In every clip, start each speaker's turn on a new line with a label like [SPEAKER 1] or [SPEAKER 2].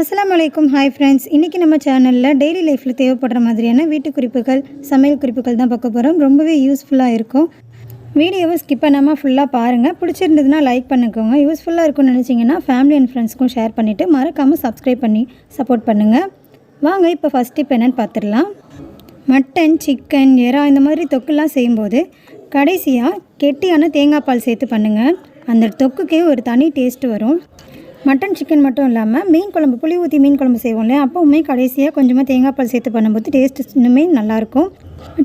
[SPEAKER 1] அஸ்லாம் வலைக்கும் hi friends இன்றைக்கி நம்ம சேனலில் டெய்லி லைஃப்பில் தேவைப்படுற மாதிரியான வீட்டு குறிப்புகள் சமையல் குறிப்புகள் தான் பார்க்க போகிறோம் ரொம்பவே யூஸ்ஃபுல்லாக இருக்கும். வீடியோவை ஸ்கிப் பண்ணாமல் ஃபுல்லாக பாருங்கள் பிடிச்சிருந்ததுன்னா லைக் பண்ணிக்கோங்க யூஸ்ஃபுல்லாக இருக்கும்னு நினச்சிங்கன்னா ஃபேமிலி அண்ட் ஃப்ரெண்ட்ஸ்க்கும் ஷேர் பண்ணிவிட்டு மறக்காமல் சப்ஸ்கிரைப் பண்ணி சப்போர்ட் பண்ணுங்கள் வாங்க இப்போ ஃபஸ்ட் இப்போ என்னென்னு பார்த்துடலாம். மட்டன் சிக்கன் எறா இந்த மாதிரி தொக்குலாம் செய்யும்போது கடைசியாக கெட்டியான தேங்காய் பால் சேர்த்து பண்ணுங்கள் அந்த தொக்குக்கே ஒரு தனி டேஸ்ட் வரும். மட்டன் சிக்கன் மட்டும் இல்லாமல் மீன் குழம்பு புளி ஊற்றி மீன் குழம்பு செய்வோம் இல்லையா? அப்போவுமே கடைசியாக கொஞ்சமாக தேங்காய் பால் சேர்த்து பண்ணும்போது டேஸ்ட் இன்னுமே நல்லாயிருக்கும்.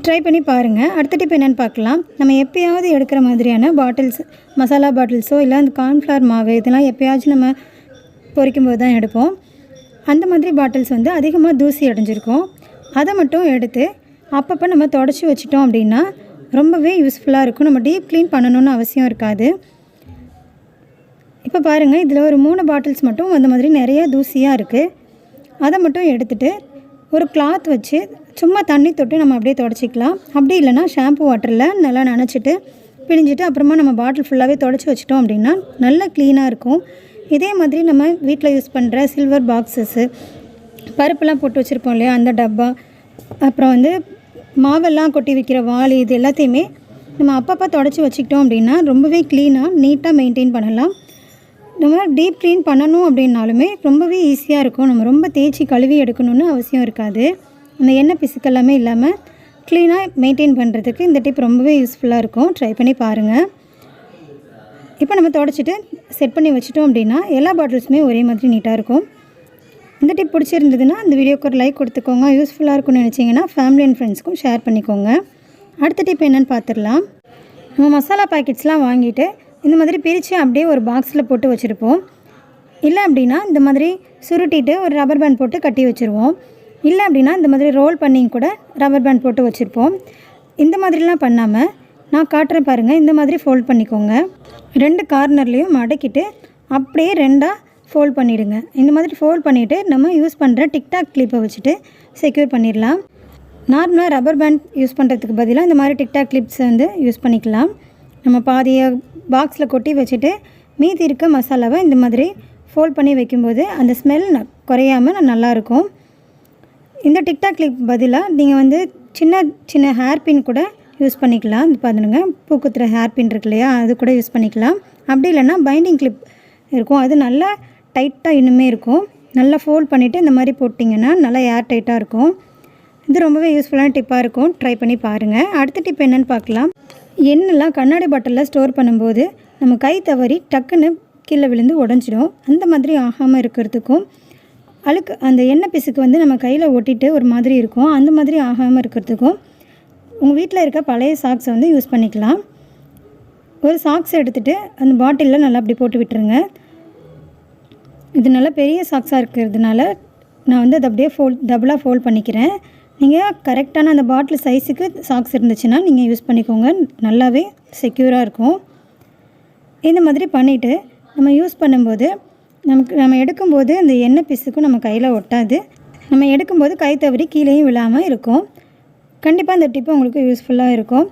[SPEAKER 1] ட்ரை பண்ணி பாருங்கள் அடுத்த டிப் என்னென்னு பார்க்கலாம். நம்ம எப்பயாவது எடுக்கிற மாதிரியான பாட்டில்ஸ் மசாலா பாட்டில்ஸோ இல்லை அந்த கார்ன்ஃப்ளவர் மாவு இதெல்லாம் எப்பயாச்சும் நம்ம பொரிக்கும் போது தான் எடுப்போம். அந்த மாதிரி பாட்டில்ஸ் வந்து அதிகமாக தூசி அடைஞ்சிருக்கும். அதை மட்டும் எடுத்து அப்பப்போ நம்ம தொடச்சி வச்சிட்டோம் அப்படின்னா ரொம்பவே யூஸ்ஃபுல்லாக இருக்கும். நம்ம டீப் க்ளீன் பண்ணணும்னு அவசியம் இருக்காது. இப்போ பாருங்கள் இதில் ஒரு மூணு பாட்டில்ஸ் மட்டும் அந்த மாதிரி நிறைய தூசியாக இருக்குது அதை மட்டும் எடுத்துகிட்டு ஒரு கிளாத் வச்சு சும்மா தண்ணி தொட்டு நம்ம அப்படியே தொடச்சிக்கலாம். அப்படி இல்லைன்னா ஷாம்பு வாட்டரில் நல்லா நனைச்சிட்டு பிழிஞ்சிட்டு அப்புறமா நம்ம பாட்டில் ஃபுல்லாகவே தொடச்சி வச்சிட்டோம் அப்படின்னா நல்லா க்ளீனாக இருக்கும். இதே மாதிரி நம்ம வீட்டில் யூஸ் பண்ணுற சில்வர் பாக்ஸஸ்ஸு பருப்புலாம் போட்டு வச்சுருப்போம் இல்லையா அந்த டப்பா அப்புறம் வந்து மாவெல்லாம் கொட்டி வைக்கிற வாளி இது எல்லாத்தையுமே நம்ம அப்பப்போ தொடச்சி வச்சுக்கிட்டோம் அப்படின்னா ரொம்பவே க்ளீனாக நீட்டாக மெயின்டைன் பண்ணலாம். நம்ம டீப் க்ளீன் பண்ணணும் அப்படின்னாலுமே ரொம்பவே ஈஸியாக இருக்கும். நம்ம ரொம்ப தேய்ச்சி கழுவி எடுக்கணும்னு அவசியம் இருக்காது. அந்த எண்ணெய் பிசுக்கெல்லாமே இல்லாமல் க்ளீனாக மெயின்டைன் பண்ணுறதுக்கு இந்த டிப் ரொம்பவே யூஸ்ஃபுல்லாக இருக்கும். ட்ரை பண்ணி பாருங்கள் இப்போ நம்ம தொடச்சிட்டு செட் பண்ணி வச்சிட்டோம் அப்படின்னா எல்லா பாட்டில்ஸுமே ஒரே மாதிரி நீட்டாக இருக்கும். இந்த டிப் பிடிச்சிருந்ததுன்னா இந்த வீடியோக்கு ஒரு லைக் கொடுத்துக்கோங்க. யூஸ்ஃபுல்லாக இருக்கும்னு நினச்சிங்கன்னா ஃபேமிலி அண்ட் ஃப்ரெண்ட்ஸ்க்கும் ஷேர் பண்ணிக்கோங்க. அடுத்த டிப் என்னென்னு பார்த்துடலாம் நம்ம மசாலா பாக்கெட்ஸ்லாம் வாங்கிட்டு இந்த மாதிரி பிரித்து அப்படியே ஒரு பாக்ஸில் போட்டு வச்சுருப்போம். இல்லை அப்படின்னா இந்த மாதிரி சுருட்டிட்டு ஒரு ரப்பர் பேண்ட் போட்டு கட்டி வச்சுருவோம். இல்லை அப்படின்னா இந்த மாதிரி ரோல் பண்ணி கூட ரப்பர் பேண்ட் போட்டு வச்சுருப்போம். இந்த மாதிரிலாம் பண்ணாமல் நான் காட்டுறேன் பாருங்கள் இந்த மாதிரி ஃபோல்ட் பண்ணிக்கோங்க. ரெண்டு கார்னர்லேயும் மடக்கிட்டு அப்படியே ரெண்டாக ஃபோல்ட் பண்ணிவிடுங்க இந்த மாதிரி ஃபோல்ட் பண்ணிவிட்டு நம்ம யூஸ் பண்ணுற டிக்டாக் கிளிப்பை வச்சுட்டு செக்யூர் பண்ணிடலாம். நார்மலாக ரப்பர் பேண்ட் யூஸ் பண்ணுறதுக்கு பதிலாக இந்த மாதிரி டிக்டாக் கிளிப்ஸ் வந்து யூஸ் பண்ணிக்கலாம். நம்ம பாதியை பாக்ஸில் கொட்டி வச்சுட்டு மீதி இருக்க மசாலாவை இந்த மாதிரி ஃபோல்ட் பண்ணி வைக்கும்போது அந்த ஸ்மெல் குறையாமல் நல்லாயிருக்கும். இந்த டிக்டாக் கிளிப் பதிலாக நீங்கள் வந்து சின்ன சின்ன ஹேர் பின் கூட யூஸ் பண்ணிக்கலாம். இது பார்த்துடுங்க குத்துற ஹேர் பின் இருக்கு இல்லையா? அது கூட யூஸ் பண்ணிக்கலாம். அப்படி இல்லைன்னா பைண்டிங் கிளிப் இருக்கும். அது நல்லா டைட்டாக இன்னுமே இருக்கும். நல்லா ஃபோல்ட் பண்ணிவிட்டு இந்த மாதிரி போட்டிங்கன்னா நல்லா ஏர் டைட்டாக இருக்கும். இது ரொம்பவே யூஸ்ஃபுல்லான டிப்பாக இருக்கும். ட்ரை பண்ணி பாருங்கள் அடுத்த டிப் என்னென்னு பார்க்கலாம். எண்ணெய்லாம் கண்ணாடி பாட்டிலில் ஸ்டோர் பண்ணும்போது நம்ம கை தவறி டக்குன்னு கீழே விழுந்து உடஞ்சிடும். அந்த மாதிரி ஆகாமல் இருக்கிறதுக்கும் அழுக்கு அந்த எண்ணெய் பிசுக்கு வந்து நம்ம கையில் ஒட்டிட்டு ஒரு மாதிரி இருக்கும். அந்த மாதிரி ஆகாமல் இருக்கிறதுக்கும் உங்கள் வீட்டில் இருக்க பழைய சாக்ஸை வந்து யூஸ் பண்ணிக்கலாம். ஒரு சாக்ஸ் எடுத்துகிட்டு அந்த பாட்டிலில் நல்லா அப்படி போட்டு விட்டுருங்க. இது நல்லா பெரிய சாக்ஸாக இருக்கிறதுனால நான் வந்து அதை அப்படியே ஃபோல்ட் டபுளாக ஃபோல்ட் பண்ணிக்கிறேன். நீங்கள் கரெக்டான அந்த பாட்டில் சைஸுக்கு சாக்ஸ் இருந்துச்சுன்னா நீங்கள் யூஸ் பண்ணிக்கோங்க. நல்லாவே செக்யூராக இருக்கும். இந்த மாதிரி பண்ணிவிட்டு நம்ம யூஸ் பண்ணும்போது நமக்கு நம்ம எடுக்கும்போது அந்த எண்ணெய் பிசுக்கும் நம்ம கையில் ஒட்டாது. நம்ம எடுக்கும்போது கை தவறி கீழேயும் விழாமல் இருக்கும். கண்டிப்பாக இந்த டிப்பு உங்களுக்கு யூஸ்ஃபுல்லாக இருக்கும்.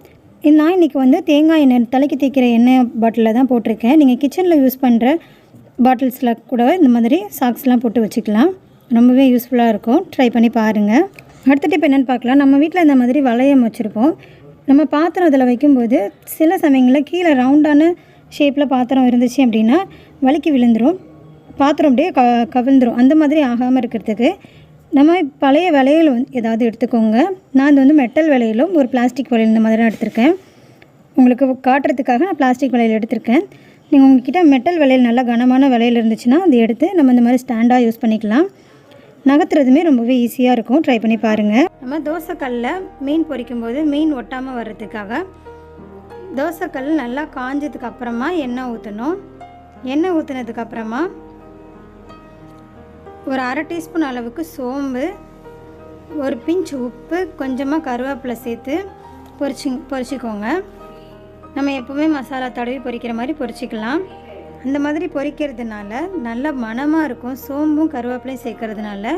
[SPEAKER 1] நான் இன்றைக்கி வந்து தேங்காய் எண்ணெய் தலைக்கு தேய்க்கிற எண்ணெய் பாட்டிலில் தான் போட்டிருக்கேன். நீங்கள் கிச்சனில் யூஸ் பண்ணுற பாட்டில்ஸில் கூட இந்த மாதிரி சாக்ஸ்லாம் போட்டு வச்சுக்கலாம். ரொம்பவே யூஸ்ஃபுல்லாக இருக்கும். ட்ரை பண்ணி பாருங்கள் அடுத்த டிப் என்னென்னு பார்க்கலாம். நம்ம வீட்டில் இந்த மாதிரி வளையம் வச்சுருப்போம். நம்ம பாத்திரம் அதில் வைக்கும்போது சில சமயங்களில் கீழே ரவுண்டான ஷேப்பில் பாத்திரம் இருந்துச்சு அப்படின்னா வலிக்கு விழுந்துடும் பாத்திரம் அப்படியே க கவிழ்ந்துடும் அந்த மாதிரி ஆகாமல் இருக்கிறதுக்கு நம்ம பழைய வளையல் வந்து ஏதாவது எடுத்துக்கோங்க. நான் இது வந்து மெட்டல் வளையலும் ஒரு பிளாஸ்டிக் வளையல் இந்த மாதிரி தான் எடுத்திருக்கேன். உங்களுக்கு காட்டுறதுக்காக நான் பிளாஸ்டிக் வளையல் எடுத்திருக்கேன். நீங்கள் உங்ககிட்ட மெட்டல் வளையல் நல்லா கனமான வளையல் இருந்துச்சுன்னா அதை எடுத்து நம்ம இந்த மாதிரி ஸ்டாண்டாக யூஸ் பண்ணிக்கலாம். நகர்த்துறதுமே ரொம்பவே ஈஸியாக இருக்கும். ட்ரை பண்ணி பாருங்கள் நம்ம தோசைக்கல்லில் மீன் பொரிக்கும் போது மீன் ஒட்டாமல் வர்றதுக்காக தோசைக்கல் நல்லா காஞ்சதுக்கு அப்புறமா எண்ணெய் ஊற்றணும் எண்ணெய் ஊற்றினதுக்கு அப்புறமா ஒரு அரை டீஸ்பூன் அளவுக்கு சோம்பு ஒரு பிஞ்ச் உப்பு கொஞ்சமாக கருவேப்பிலை சேர்த்து பொரிச்சு பொரிச்சிக்கோங்க. நம்ம எப்போவுமே மசாலா தடவி பொரிக்கிற மாதிரி பொரிச்சிக்கலாம். அந்த மாதிரி பொரிக்கிறதுனால நல்ல மணமாக இருக்கும் சோம்பும் கருவேப்பிலையும் சேர்க்கறதுனால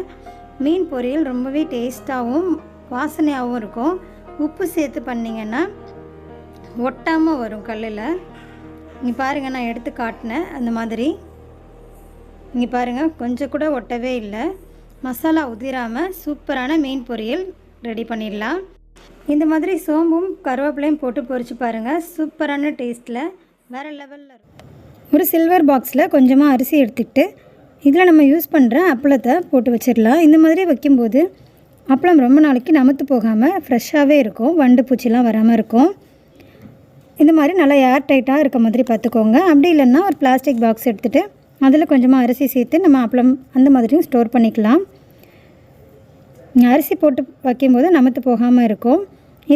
[SPEAKER 1] மீன் பொரியல் ரொம்பவே டேஸ்ட்டாகவும் வாசனையாகவும் இருக்கும். உப்பு சேர்த்து பண்ணிங்கன்னா ஒட்டாமல் வரும் கல்லில். இங்கே பாருங்கள் நான் எடுத்து காட்டினேன் அந்த மாதிரி. இங்கே பாருங்கள் கொஞ்சம் கூட ஒட்டவே இல்லை. மசாலா உதிராமல் சூப்பரான மீன் பொரியல் ரெடி பண்ணிடலாம். இந்த மாதிரி சோம்பும் கருவேப்பிலையும் போட்டு பொரிச்சு பாருங்கள் சூப்பரான டேஸ்ட்டில் வேறு லெவலில் இருக்கும். ஒரு சில்வர் பாக்ஸில் கொஞ்சமாக அரிசி எடுத்துக்கிட்டு இதில் நம்ம யூஸ் பண்ணுற அப்பளத்தை போட்டு வச்சிடலாம். இந்த மாதிரி வைக்கும்போது அப்பளம் ரொம்ப நாளைக்கு நமத்து போகாமல் ஃப்ரெஷ்ஷாகவே இருக்கும். வண்டு பூச்சிலாம் வராமல் இருக்கும். இந்த மாதிரி நல்லா ஏர் டைட்டாக இருக்க மாதிரி பார்த்துக்கோங்க. அப்படி இல்லைன்னா ஒரு பிளாஸ்டிக் பாக்ஸ் எடுத்துகிட்டு அதில் கொஞ்சமாக அரிசி சேர்த்து நம்ம அப்பளம் அந்த மாதிரியும் ஸ்டோர் பண்ணிக்கலாம். அரிசி போட்டு வைக்கும்போது நமத்து போகாமல் இருக்கும்.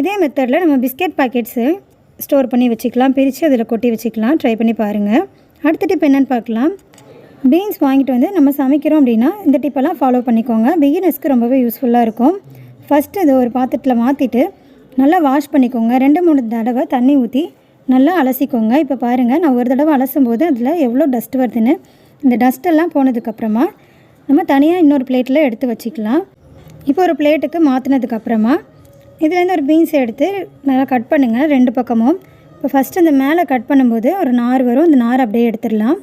[SPEAKER 1] இதே மெத்தடில் நம்ம பிஸ்கெட் பாக்கெட்ஸு ஸ்டோர் பண்ணி வச்சுக்கலாம். பிரித்து அதில் கொட்டி வச்சுக்கலாம். ட்ரை பண்ணி பாருங்கள் அடுத்த டிப் என்னென்னு பார்க்கலாம். பீன்ஸ் வாங்கிட்டு வந்து நம்ம சமைக்கிறோம் அப்படின்னா இந்த டிப்பெல்லாம் ஃபாலோ பண்ணிக்கோங்க. பிகினர்ஸ்க்கு ரொம்பவே யூஸ்ஃபுல்லாக இருக்கும். ஃபஸ்ட்டு இது ஒரு பாத்திரத்தில் மாற்றிட்டு நல்லா வாஷ் பண்ணிக்கோங்க. ரெண்டு மூணு தடவை தண்ணி ஊற்றி நல்லா அலசிக்கோங்க. இப்போ பாருங்கள் நான் ஒரு தடவை அலசும் போது அதில் எவ்வளோ டஸ்ட் வருதுன்னு. இந்த டஸ்ட்டெல்லாம் போனதுக்கப்புறமா நம்ம தனியாக இன்னொரு பிளேட்டில் எடுத்து வச்சுக்கலாம். இப்போ ஒரு பிளேட்டுக்கு மாற்றினதுக்கப்புறமா இதுலேருந்து ஒரு பீன்ஸ் எடுத்து நல்லா கட் பண்ணுங்கள் ரெண்டு பக்கமும். இப்போ ஃபஸ்ட்டு இந்த மேலே கட் பண்ணும்போது ஒரு நார் வரும். இந்த நார் அப்படியே எடுத்துடலாம்.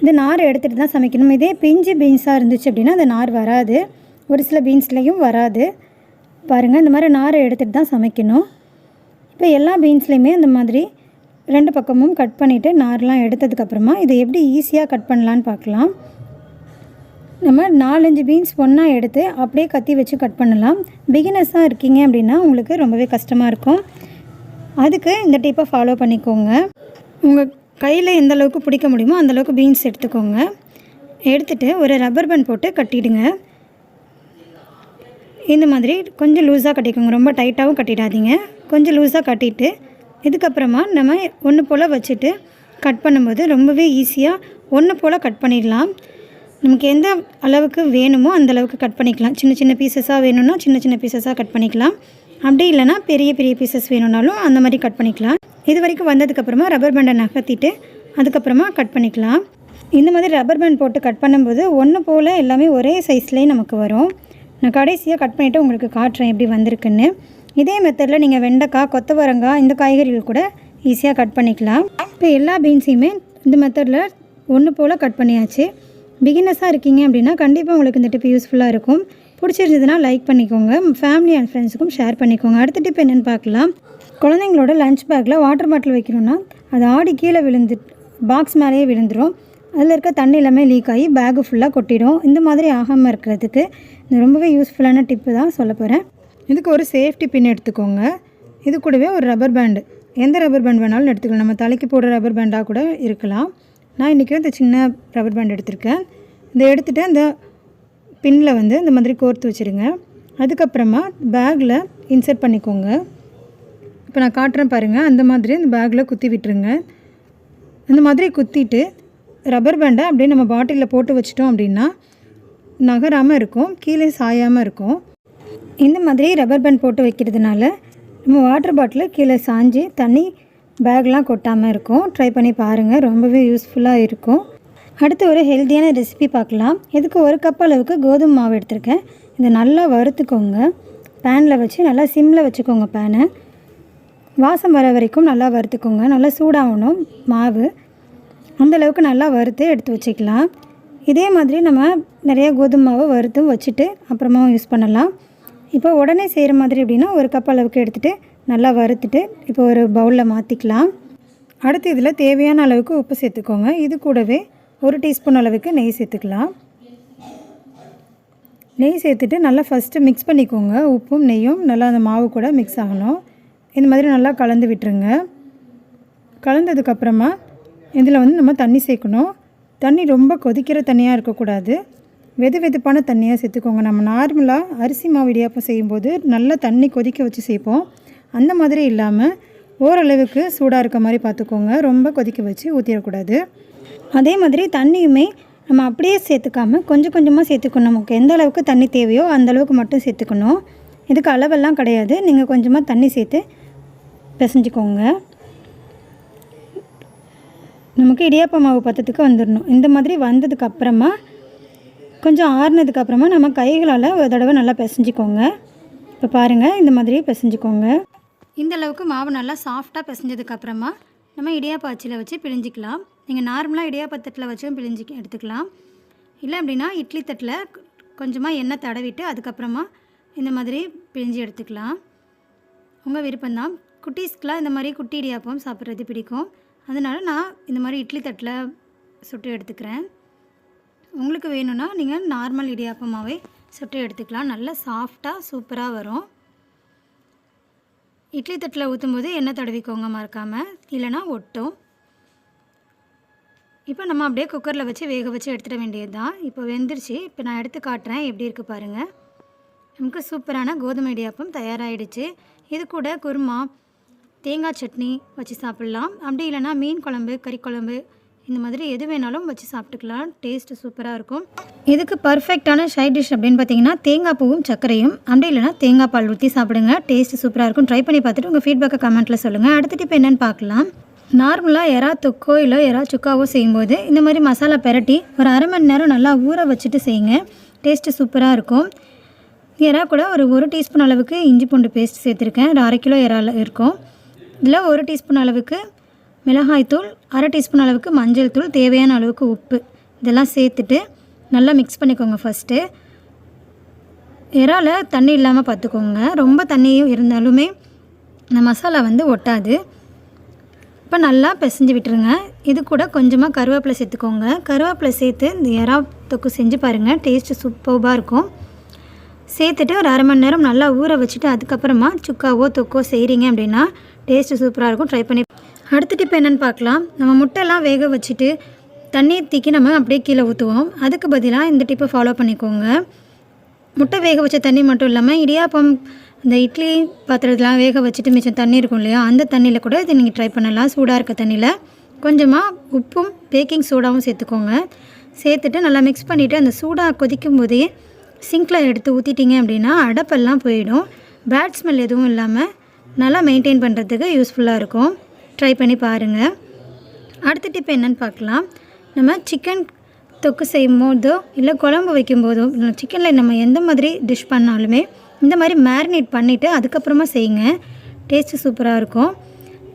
[SPEAKER 1] இந்த நார் எடுத்துகிட்டு தான் சமைக்கணும். இதே பிஞ்சு பீன்ஸாக இருந்துச்சு அப்படின்னா அந்த நார் வராது. ஒரு சில பீன்ஸ்லேயும் வராது. பாருங்கள் இந்த மாதிரி நாரை எடுத்துகிட்டு தான் சமைக்கணும். இப்போ எல்லா பீன்ஸ்லேயுமே இந்த மாதிரி ரெண்டு பக்கமும் கட் பண்ணிவிட்டு நார்லாம் எடுத்ததுக்கப்புறமா இதை எப்படி ஈஸியாக கட் பண்ணலான்னு பார்க்கலாம். நம்ம நாலஞ்சு பீன்ஸ் ஒன்றா எடுத்து அப்படியே கத்தி வச்சு கட் பண்ணலாம். பிகினர்ஸாக இருக்கீங்க அப்படின்னா உங்களுக்கு ரொம்பவே கஷ்டமாக இருக்கும். அதுக்கு இந்த டிப்பை ஃபாலோ பண்ணிக்கோங்க. உங்கள் கையில் எந்த அளவுக்கு பிடிக்க முடியுமோ அந்தளவுக்கு பீன்ஸ் எடுத்துக்கோங்க. எடுத்துகிட்டு ஒரு ரப்பர் பேண்ட் போட்டு கட்டிடுங்க. இந்த மாதிரி கொஞ்சம் லூஸாக கட்டிக்கோங்க. ரொம்ப டைட்டாகவும் கட்டிடாதீங்க. கொஞ்சம் லூஸாக கட்டிட்டு இதுக்கப்புறமா நம்ம ஒன்று போல் வச்சுட்டு கட் பண்ணும்போது ரொம்பவே ஈஸியாக ஒன்று போல் கட் பண்ணிடலாம். நமக்கு எந்த அளவுக்கு வேணுமோ அந்த அளவுக்கு கட் பண்ணிக்கலாம். சின்ன சின்ன பீசஸாக வேணும்னா சின்ன சின்ன பீசஸாக கட் பண்ணிக்கலாம். அப்படி இல்லைனா பெரிய பெரிய பீசஸ் வேணும்னாலும் அந்த மாதிரி கட் பண்ணிக்கலாம். இது வரைக்கும் வந்ததுக்கப்புறமா ரப்பர் பேண்டை நகர்த்திட்டு அதுக்கப்புறமா கட் பண்ணிக்கலாம். இந்த மாதிரி ரப்பர் பேண்ட் போட்டு கட் பண்ணும்போது ஒன்று போல் எல்லாமே ஒரே சைஸ்லேயே நமக்கு வரும். நான் கடைசியாக கட் பண்ணிவிட்டு உங்களுக்கு காட்டுறேன் எப்படி வந்திருக்குன்னு. இதே மெத்தடில் நீங்கள் வெண்டைக்காய் கொத்தவரங்காய் இந்த காய்கறிகள் கூட ஈஸியாக கட் பண்ணிக்கலாம். இப்போ எல்லா பீன்ஸையுமே இந்த மெத்தடில் ஒன்று போல் கட் பண்ணியாச்சு. பிகினஸாக இருக்கீங்க அப்படின்னா கண்டிப்பாக உங்களுக்கு இந்த டிப் யூஸ்ஃபுல்லாக இருக்கும். பிடிச்சிருந்ததுன்னா லைக் பண்ணிக்கோங்க. ஃபேமிலி அண்ட் ஃப்ரெண்ட்ஸுக்கும் ஷேர் பண்ணிக்கோங்க. அடுத்த டிப் என்னென்னு பார்க்கலாம். குழந்தைங்களோட லஞ்ச் பேக்கில் வாட்டர் பாட்டில் வைக்கணும்னா அது ஆடி கீழே விழுந்து பாக்ஸ் மேலேயே விழுந்துடும் அதில் இருக்க தண்ணி எல்லாமே லீக் ஆகி பேகு ஃபுல்லாக கொட்டிடும். இந்த மாதிரி ஆகாமல் இருக்கிறதுக்கு இது ரொம்பவே யூஸ்ஃபுல்லான டிப்பு தான் சொல்ல போகிறேன் இதுக்கு ஒரு சேஃப்டி பின் எடுத்துக்கோங்க. இது கூடவே ஒரு ரப்பர் பேண்டு எந்த ரப்பர் பேண்ட் வேணாலும் எடுத்துக்கலாம். நம்ம தலைக்கு போடுற ரப்பர் பேண்டாக கூட இருக்கலாம். நான் இன்றைக்கி இந்த சின்ன ரப்பர் பேண்ட் எடுத்திருக்கேன். இதை எடுத்துகிட்டு அந்த பின்னில் வந்து இந்த மாதிரி கோர்த்து வச்சுருங்க. அதுக்கப்புறமா பேக்கில் இன்சர்ட் பண்ணிக்கோங்க. இப்போ நான் காட்டுறேன் பாருங்கள் அந்த மாதிரி அந்த பேக்கில் குத்தி விட்டுருங்க. அந்த மாதிரி குத்திட்டு ரப்பர் பேண்டை அப்படியே நம்ம பாட்டிலில் போட்டு வச்சிட்டோம் அப்படின்னா நகராமல் இருக்கும் கீழே சாயாமல் இருக்கும். இந்த மாதிரி ரப்பர் பேண்ட் போட்டு வைக்கிறதுனால நம்ம வாட்டர் பாட்டில் கீழே சாஞ்சு தண்ணி பேக்லாம் கொட்டாமல் இருக்கும். ட்ரை பண்ணி பாருங்கள் ரொம்பவே யூஸ்ஃபுல்லாக இருக்கும். அடுத்து ஒரு ஹெல்த்தியான ரெசிபி பார்க்கலாம். இதுக்கு ஒரு கப் அளவுக்கு கோதுமை மாவு எடுத்திருக்கேன். இதை நல்லா வறுத்துக்கோங்க. பேனில் வச்சு நல்லா சிம்மில் வச்சுக்கோங்க பேனை வாசம் வர வரைக்கும் நல்லா வறுத்துக்கோங்க. நல்லா சூடாகணும் மாவு. அந்தளவுக்கு நல்லா வறுத்து எடுத்து வச்சுக்கலாம். இதே மாதிரி நம்ம நிறைய கோதுமை மாவை வறுத்தும் வச்சுட்டு அப்புறமா யூஸ் பண்ணலாம். இப்போ உடனே செய்கிற மாதிரி அப்படின்னா ஒரு கப் அளவுக்கு எடுத்துகிட்டு நல்லா வறுத்துட்டு இப்போ ஒரு பவுலில் மாற்றிக்கலாம் அடுத்து இதில் தேவையான அளவுக்கு உப்பு சேர்த்துக்கோங்க. இது கூடவே ஒரு டீஸ்பூன் அளவுக்கு நெய் சேர்த்துக்கலாம். நெய் சேர்த்துட்டு நல்லா ஃபஸ்ட்டு மிக்ஸ் பண்ணிக்கோங்க. உப்பும் நெய்யும் நல்லா அந்த மாவு கூட மிக்ஸ் ஆகணும். இந்த மாதிரி நல்லா கலந்து விட்டுருங்க. கலந்ததுக்கப்புறமா இதில் வந்து நம்ம தண்ணி சேர்க்கணும். தண்ணி ரொம்ப கொதிக்கிற தண்ணியாக இருக்கக்கூடாது. வெது வெதுப்பான தண்ணியாக சேர்த்துக்கோங்க. நம்ம நார்மலாக அரிசி மாவு இடியாப்பம் செய்யும்போது நல்லா தண்ணி கொதிக்க வச்சு சேர்ப்போம். அந்த மாதிரி இல்லாமல் ஓரளவுக்கு சூடாக இருக்க மாதிரி பார்த்துக்கோங்க. ரொம்ப கொதிக்க வச்சு ஊற்றிடக்கூடாது அதே மாதிரி தண்ணியுமே நம்ம அப்படியே சேர்த்துக்காமல் கொஞ்சம் கொஞ்சமாக சேர்த்துக்கணும். நமக்கு எந்த அளவுக்கு தண்ணி தேவையோ அந்தளவுக்கு மட்டும் சேர்த்துக்கணும். இதுக்கு அளவெல்லாம் கிடையாது. நீங்கள் கொஞ்சமாக தண்ணி சேர்த்து பிசைஞ்சிக்கோங்க. நமக்கு இடியாப்ப மாவு பத்தத்துக்கு வந்துடணும் இந்த மாதிரி வந்ததுக்கு அப்புறமா கொஞ்சம் ஆறுனதுக்கு அப்புறமா நம்ம கைகளால் ஒரு தடவை நல்லா பிசைஞ்சிக்கோங்க. இப்போ பாருங்கள் இந்த மாதிரி பிசைஞ்சிக்கோங்க. இந்த அளவுக்கு மாவு நல்லா சாஃப்டாக பிசைஞ்சதுக்கு அப்புறமா நம்ம இடியாப்ப அச்சில் வச்சு பிழிஞ்சிக்கலாம். நீங்கள் நார்மலாக இடியாப்பத்தட்டில் வச்சும் பிழிஞ்சி எடுத்துக்கலாம். இல்லை அப்படின்னா இட்லி தட்டில் கொஞ்சமாக எண்ணெய் தடவிட்டு அதுக்கப்புறமா இந்த மாதிரி பிழிஞ்சு எடுத்துக்கலாம். உங்கள் விருப்பம்தான் குட்டீஸ்க்கெலாம் இந்த மாதிரி குட்டி இடியாப்பம் சாப்பிட்றது பிடிக்கும். அதனால் நான் இந்த மாதிரி இட்லி தட்டில் சுட்டு எடுத்துக்கிறேன். உங்களுக்கு வேணும்னா நீங்கள் நார்மல் இடியாப்பமாகவே சுட்டு எடுத்துக்கலாம். நல்லா சாஃப்டாக சூப்பராக வரும். இட்லி தட்டில் ஊற்றும்போது எண்ணெய் தடவிக்கோங்க மறக்காமல். இல்லைனா ஒட்டும். இப்போ நம்ம அப்படியே குக்கரில் வச்சு வேக வச்சு எடுத்துட வேண்டியது தான் இப்போ வெந்துருச்சு. இப்போ நான் எடுத்து காட்டுறேன். எப்படி இருக்குது பாருங்கள் நமக்கு சூப்பரான கோதுமை இடியாப்பம் தயாராகிடுச்சு இது கூட குருமா தேங்காய் சட்னி வச்சு சாப்பிட்லாம். அப்படி இல்லைனா மீன் குழம்பு கறி குழம்பு இந்த மாதிரி எது வேணாலும் வச்சு சாப்பிட்டுக்கலாம். டேஸ்ட்டு சூப்பராக இருக்கும். இதுக்கு பர்ஃபெக்டான சைட் டிஷ் அப்படின்னு பார்த்தீங்கன்னா தேங்காய் பூவும் சர்க்கரையும். அப்படி இல்லைனா தேங்காய் பால் ஊற்றி சாப்பிடுங்க. டேஸ்ட்டு சூப்பராக இருக்கும். ட்ரை பண்ணி பார்த்துட்டு உங்கள் ஃபீட்பேக்கை கமெண்ட்டில் சொல்லுங்கள் அடுத்துட்டு இப்போ என்னென்னு பார்க்கலாம். நார்மலாக எறா தொக்கோ இல்லை எறா சுக்காவோ செய்யும்போது இந்த மாதிரி மசாலா பெரட்டி ஒரு அரை மணி நேரம் நல்லா ஊற வச்சுட்டு செய்யுங்க. டேஸ்ட்டு சூப்பராக இருக்கும். எறா கூட ஒரு ஒரு டீஸ்பூன் அளவுக்கு இஞ்சி பூண்டு பேஸ்ட் சேர்த்துருக்கேன். ஒரு அரை கிலோ எறால் இருக்கும். இதில் ஒரு டீஸ்பூன் அளவுக்கு மிளகாய்த்தூள் அரை டீஸ்பூன் அளவுக்கு மஞ்சள் தூள் தேவையான அளவுக்கு உப்பு. இதெல்லாம் சேர்த்துட்டு நல்லா மிக்ஸ் பண்ணிக்கோங்க ஃபஸ்ட்டு இறால தண்ணி இல்லாமல் பார்த்துக்கோங்க. ரொம்ப தண்ணியும் இருந்தாலுமே இந்த மசாலா வந்து ஒட்டாது. இப்போ நல்லா பிசைஞ்சு விட்டுருங்க. இது கூட கொஞ்சமாக கருவேப்பிலை சேர்த்துக்கோங்க. கருவேப்பிலை சேர்த்து இந்த இறா தொக்கு செஞ்சு பாருங்கள் டேஸ்ட்டு சூப்பர்பாக இருக்கும். சேர்த்துட்டு ஒரு அரை மணி நேரம் நல்லா ஊற வச்சுட்டு அதுக்கப்புறமா சுக்காவோ தொக்கோ செய்கிறீங்க அப்படின்னா டேஸ்ட்டு சூப்பராக இருக்கும். ட்ரை பண்ணி அடுத்த இப்போ என்னென்னு பார்க்கலாம். நம்ம முட்டைலாம் வேக வச்சுட்டு தண்ணி தீக்கி நம்ம அப்படியே கீழே ஊற்றுவோம் அதுக்கு பதிலாக இந்த டிப்பை ஃபாலோ பண்ணிக்கோங்க. முட்டை வேக வச்ச தண்ணி மட்டும் இல்லாமல் இடியாப்பம் இந்த இட்லி பாத்திரத்தெலாம் வேக வச்சுட்டு மிச்சம் தண்ணி இருக்கும் இல்லையா அந்த தண்ணியில் கூட இதை நீங்கள் ட்ரை பண்ணலாம். சூடாக இருக்க தண்ணியில். கொஞ்சமாக உப்பும் பேக்கிங் சோடாவும் சேர்த்துக்கோங்க. சேர்த்துட்டு நல்லா மிக்ஸ் பண்ணிவிட்டு அந்த சூடாக கொதிக்கும் போதே சிங்கில் எடுத்து ஊற்றிட்டீங்க அப்படின்னா அடப்பெல்லாம் போயிடும். பேட் ஸ்மெல் எதுவும் இல்லாமல் நல்லா மெயின்டைன் பண்ணுறதுக்கு யூஸ்ஃபுல்லாக இருக்கும். ட்ரை பண்ணி பாருங்கள் அடுத்த டிப் என்னென்னு பார்க்கலாம். நம்ம சிக்கன் தொக்கு செய்யும் போதோ இல்லை குழம்பு வைக்கும் போதோ சிக்கனில் நம்ம எந்த மாதிரி டிஷ் பண்ணாலுமே இந்த மாதிரி மேரினேட் பண்ணிவிட்டு அதுக்கப்புறமா செய்யுங்க. டேஸ்ட்டு சூப்பராக இருக்கும்.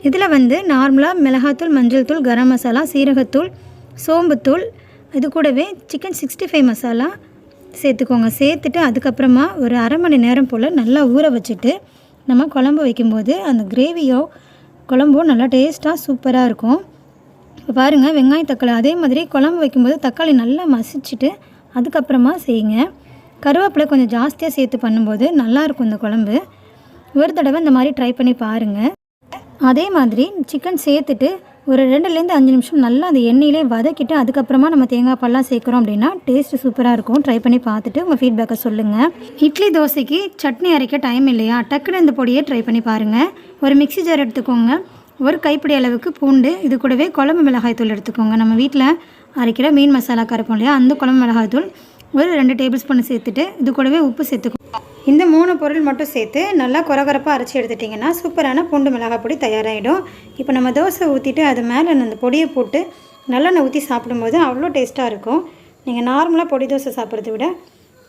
[SPEAKER 1] இதில் வந்து நார்மலாக மிளகாத்தூள் மஞ்சள் தூள் கரம் மசாலா சீரகத்தூள் சோம்புத்தூள் இது கூடவே சிக்கன் சிக்ஸ்டி ஃபைவ் மசாலா சேர்த்துக்கோங்க. சேர்த்துட்டு அதுக்கப்புறமா ஒரு அரை மணி நேரம் போல் நல்லா ஊற வச்சுட்டு நம்ம குழம்பு வைக்கும்போது அந்த கிரேவியோ குழம்போ நல்லா டேஸ்ட்டாக சூப்பராக இருக்கும். இப்போ பாருங்கள் வெங்காயம் தக்காளி அதே மாதிரி குழம்பு வைக்கும்போது தக்காளி நல்லா மசிச்சுட்டு அதுக்கப்புறமா செய்யுங்க. கருவேப்பிலை கொஞ்சம் ஜாஸ்தியாக சேர்த்து பண்ணும்போது நல்லாயிருக்கும் இந்த குழம்பு. ஒரு தடவை இந்த மாதிரி ட்ரை பண்ணி பாருங்கள் அதே மாதிரி சிக்கன் சேர்த்துட்டு ஒரு ரெண்டுலேருந்து அஞ்சு நிமிஷம் நல்லா அந்த எண்ணெயிலே வதக்கிட்டு அதுக்கப்புறமா நம்ம தேங்காய் பால்லாம் சேர்க்குறோம் அப்படின்னா டேஸ்ட்டு சூப்பராக இருக்கும். ட்ரை பண்ணி பார்த்துட்டு உங்கள் ஃபீட்பேக்கை சொல்லுங்கள் இட்லி தோசைக்கு சட்னி அரைக்க டைம் இல்லையா? டக்குன்னு இந்த பொடியை ட்ரை பண்ணி பாருங்கள் ஒரு மிக்ஸி ஜார் எடுத்துக்கோங்க. ஒரு கைப்பிடி அளவுக்கு பூண்டு இது கூடவே குழம்பு மிளகாய் தூள் எடுத்துக்கோங்க. நம்ம வீட்டில் அரைக்கிற மீன் மசாலா கரைப்போம் இல்லையா? அந்த குழம்பு மிளகாய் தூள் ஒரு ரெண்டு டேபிள் ஸ்பூன் சேர்த்துட்டு இது கூடவே உப்பு சேர்த்துக்கோங்க இந்த மூணு பொருள் மட்டும் சேர்த்து நல்லா குறகுறப்பாக அரைச்சி எடுத்துட்டிங்கன்னா சூப்பரான பூண்டு மிளகாய் பொடி தயாராகிடும் இப்போ நம்ம தோசை ஊற்றிட்டு அது மேலே அந்த பொடியை போட்டு நல்லெண்ணெய் ஊற்றி சாப்பிடும்போது அவ்வளோ டேஸ்ட்டாக இருக்கும். நீங்கள் நார்மலாக பொடி தோசை சாப்பிட்றத விட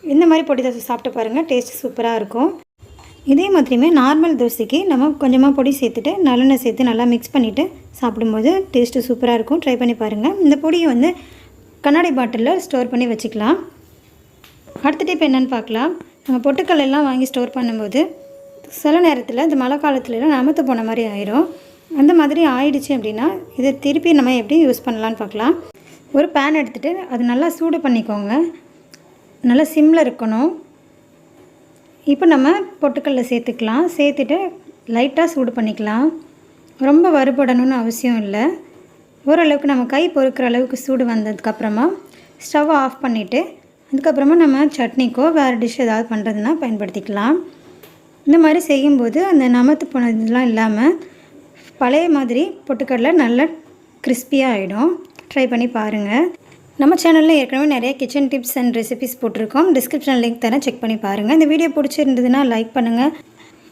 [SPEAKER 1] இந்த மாதிரி பொடி தோசை சாப்பிட்டு பாருங்கள் டேஸ்ட் சூப்பராக இருக்கும். இதே மாதிரியுமே நார்மல் தோசைக்கு நம்ம கொஞ்சமாக பொடி சேர்த்துட்டு நல்லெண்ணெய் சேர்த்து நல்லா மிக்ஸ் பண்ணிவிட்டு சாப்பிடும்போது டேஸ்ட்டு சூப்பராக இருக்கும். ட்ரை பண்ணி பாருங்கள் இந்த பொடியை வந்து கண்ணாடி பாட்டிலில் ஸ்டோர் பண்ணி வச்சுக்கலாம். அடுத்த டிப் என்னென்னு பார்க்கலாம். நம்ம பொட்டுக்கல் எல்லாம் வாங்கி ஸ்டோர் பண்ணும்போது சில நேரத்தில் இந்த மழை காலத்துலலாம் நமத்து போன மாதிரி ஆயிரும். அந்த மாதிரி ஆயிடுச்சு அப்படின்னா இதை திருப்பி நம்ம எப்படி யூஸ் பண்ணலான்னு பார்க்கலாம். ஒரு பேன் எடுத்துகிட்டு அது நல்லா சூடு பண்ணிக்கோங்க. நல்லா சிம்மில் இருக்கணும். இப்போ நம்ம பொட்டுக்கல்ல சேர்த்துக்கலாம். சேர்த்துட்டு லைட்டாக சூடு பண்ணிக்கலாம். ரொம்ப வறுபடணும்னு அவசியம் இல்லை. ஓரளவுக்கு நம்ம கை பொறுக்கிற அளவுக்கு சூடு வந்ததுக்கப்புறமா ஸ்டவ்வை ஆஃப் பண்ணிவிட்டு அதுக்கப்புறமா நம்ம சட்னிக்கோ வேறு டிஷ் ஏதாவது பண்ணுறதுனா பயன்படுத்திக்கலாம். இந்த மாதிரி செய்யும்போது அந்த நமத்து போனதுலாம் இல்லாமல் பழைய மாதிரி பொட்டுக்கடலை நல்லா கிறிஸ்பியாக ஆகிடும் ட்ரை பண்ணி பாருங்கள் நம்ம சேனலில் ஏற்கனவே நிறைய கிச்சன் டிப்ஸ் அண்ட் ரெசிபிஸ் போட்டிருக்கோம். டிஸ்கிரிப்ஷன் லிங்க் தரேன். செக் பண்ணி பாருங்கள் இந்த வீடியோ பிடிச்சிருந்ததுன்னா லைக் பண்ணுங்கள்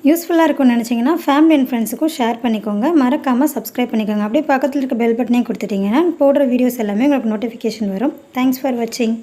[SPEAKER 1] யூஸ்ஃபுல்லாக இருக்கும்னு நினச்சிங்கன்னா ஃபேமிலி அண்ட் ஃப்ரெண்ட்ஸுக்கும் ஷேர் பண்ணிக்கோங்க. மறக்காமல் சப்ஸ்கிரைப் பண்ணிக்கோங்க. அப்படியே பக்கத்தில் இருக்க பெல் பட்டனே கொடுத்துட்டிங்கன்னா போடுற வீடியோஸ் எல்லாமே உங்களுக்கு நோட்டிஃபிகேஷன் வரும். தேங்க்ஸ் ஃபார் வாட்சிங்